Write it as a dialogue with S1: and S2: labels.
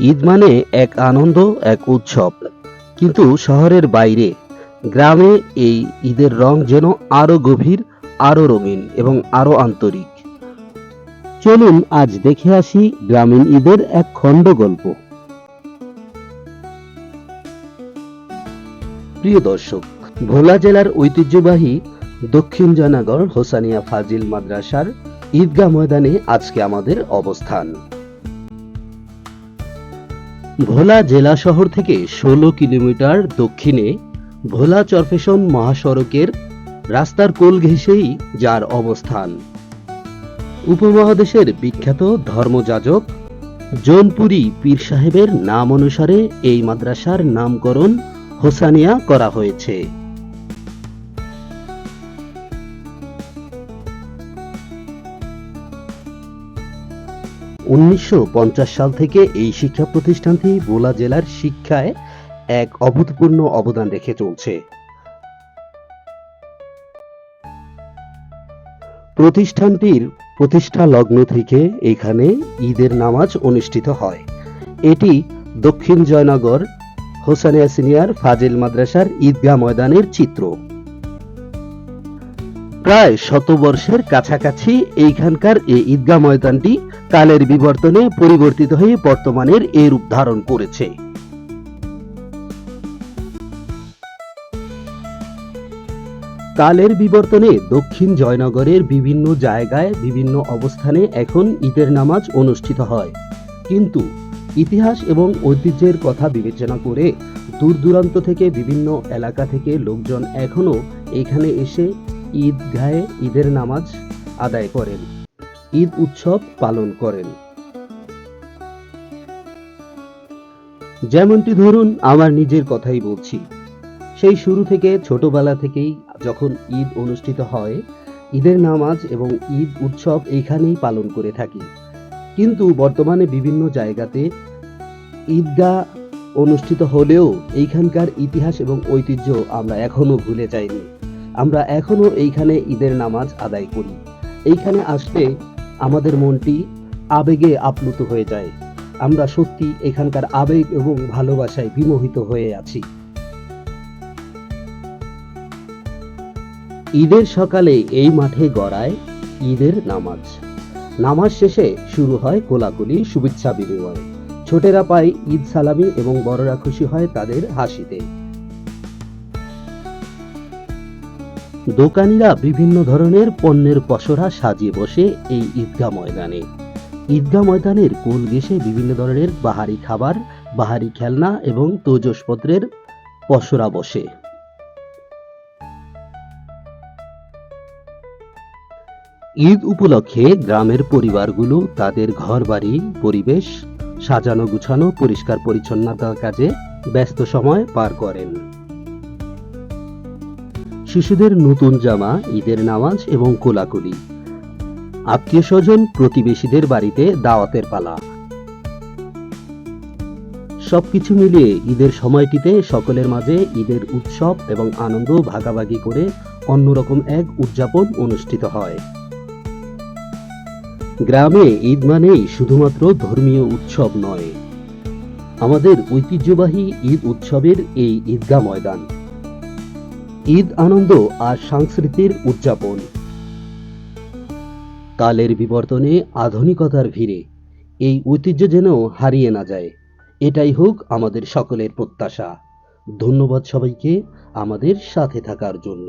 S1: ঈদ মানে এক আনন্দ, এক উৎসব। কিন্তু শহরের বাইরে, গ্রামে এই ঈদের রং যেন আরও গভীর, আরও রঙিন এবং আরও আন্তরিক। চলুন আজ দেখে আসি গ্রামীণ ঈদের এক খণ্ড গল্প। প্রিয় দর্শক, ভোলা জেলার ঐতিহ্যবাহী দক্ষিণ জয়নগর হোসানিয়া ফাজিল মাদ্রাসার ঈদগাহ ময়দানে আজকে আমাদের অবস্থান। ভোলা জেলা শহর থেকে ষোলো কিলোমিটার দক্ষিণে ভোলা চরফেশন মহাসড়কের রাস্তার কোল ঘেঁষেই যার অবস্থান। উপমহাদেশের বিখ্যাত ধর্মযাজক জোনপুরি পীর সাহেবের নাম অনুসারে এই মাদ্রাসার নামকরণ হোসানিয়া করা হয়েছে। উনিশশো সাল থেকে এই শিক্ষা প্রতিষ্ঠানটি ভোলা জেলার শিক্ষায় এক অভূতপূর্ণ অবদান রেখে চলছে। প্রতিষ্ঠানটির প্রতিষ্ঠা লগ্ন থেকে এখানে ঈদের নামাজ অনুষ্ঠিত হয়। এটি দক্ষিণ জয়নগর হোসানিয়া সিনিয়র ফাজিল মাদ্রাসার ঈদগাহ ময়দানের চিত্র। প্রায় শতবর্ষের কাছাকাছি এইখানকার এই ঈদগাহ ময়দানটি কালের বিবর্তনে পরিবর্তিত হয়ে বর্তমানের এই রূপ ধারণ করেছে। কালের বিবর্তনে দক্ষিণ জয়নগরের বিভিন্ন জায়গায় বিভিন্ন অবস্থানে এখন ঈদের নামাজ অনুষ্ঠিত হয়। কিন্তু ইতিহাস এবং ঐতিহ্যের কথা বিবেচনা করে দূর দূরান্ত থেকে বিভিন্ন এলাকা থেকে লোকজন এখনও এখানে এসে ঈদগাহে ঈদের নামাজ আদায় করেন। ঈদ উৎসব পালন করেন। যেমনটি ধরুন, আমার নিজের কথাই বলছি। সেই শুরু থেকে, ছোটবেলা থেকেই যখন ঈদ অনুষ্ঠিত হয়, ঈদের নামাজ এবং ঈদ উৎসব এইখানেই পালন করে থাকি। কিন্তু বর্তমানে বিভিন্ন জায়গাতে ঈদগাহ অনুষ্ঠিত হলেও এইখানকার ইতিহাস এবং ঐতিহ্য আমরা এখনও ভুলে যাইনি। আমরা এখনও এইখানে ঈদের নামাজ আদায় করি। এইখানে আসলে আমাদের মনটি আবেগে আপ্লুত হয়ে যায়। আমরা সত্যি এখানকার আবেগ এবং ভালোবাসায় বিমোহিত হয়ে আছি। ঈদের সকালে এই মাঠে গড়ায় ঈদের নামাজ। নামাজ শেষে শুরু হয় কোলাকুলি শুভেচ্ছা বিনিময়। ছোটেরা পায় ঈদ সালামি এবং বড়রা খুশি হয় তাদের হাসিতে। দোকানিরা বিভিন্ন ধরনের পণ্যের পসরা সাজিয়ে বসে এই ঈদগাহ ময়দানে। ঈদগাহ ময়দানের কোল ঘেঁষে বিভিন্ন ধরনের বাহারি খাবার, বাহারি খেলনা এবং তৈজসপত্রের পসরা বসে। ঈদ উপলক্ষে গ্রামের পরিবারগুলো তাদের ঘরবাড়ি, পরিবেশ সাজানো গুছানো পরিষ্কার পরিচ্ছন্নতার কাজে ব্যস্ত সময় পার করেন। শিশুদের নতুন জামা, ঈদের নামাজ এবং কোলাকুলি। আত্মীয় স্বজন প্রতিবেশীদের বাড়িতে দাওয়াতের পালা। সবকিছু মিলিয়ে ঈদের সময়টিতে সকলের মাঝে ঈদের উৎসব এবং আনন্দ ভাগাভাগি করে অন্যরকম এক উদযাপন অনুষ্ঠিত হয়। গ্রামে ঈদ মানেই শুধুমাত্র ধর্মীয় উৎসব নয়। আমাদের ঐতিহ্যবাহী ঈদ উৎসবের এই ঈদগাহ ময়দান। ঈদ আনন্দ আর সংস্কৃতির উদযাপন। কালের বিবর্তনে আধুনিকতার ভিড়ে এই ঐতিহ্য যেন হারিয়ে না যায়, এটাই হোক আমাদের সকলের প্রত্যাশা। ধন্যবাদ সবাইকে আমাদের সাথে থাকার জন্য।